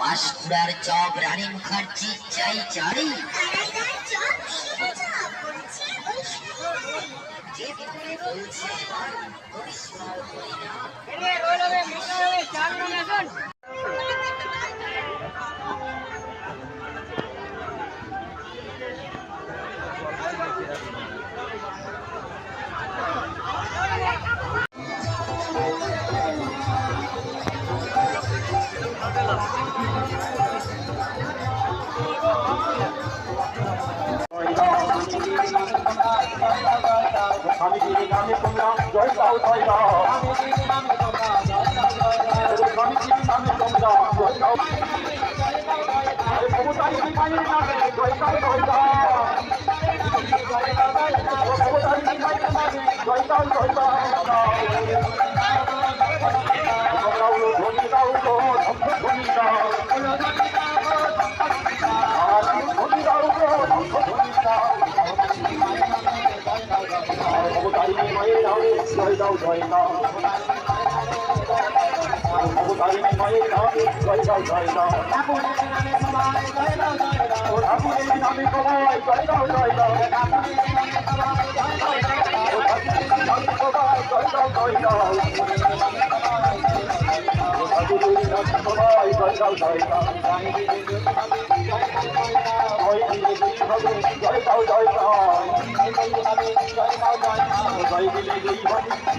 পাঁশকুড়ার chop রানী মুখার্জি চাই চাই જે દીકરી બોલશે પણ કોઈ સ્વાલ કોઈ ના એટલે રોલ હવે મોટા હવે ચાલુ ના আমি দিদি নামে তোমরা জয় পাও জয় পাও আমি দিদি নামে তোমরা জয় পাও জয় পাও আমি দিদি নামে তোমরা জয় পাও জয় পাও জয় পাও দাও জয় দাও জয় দাও জয় দাও জয় দিলে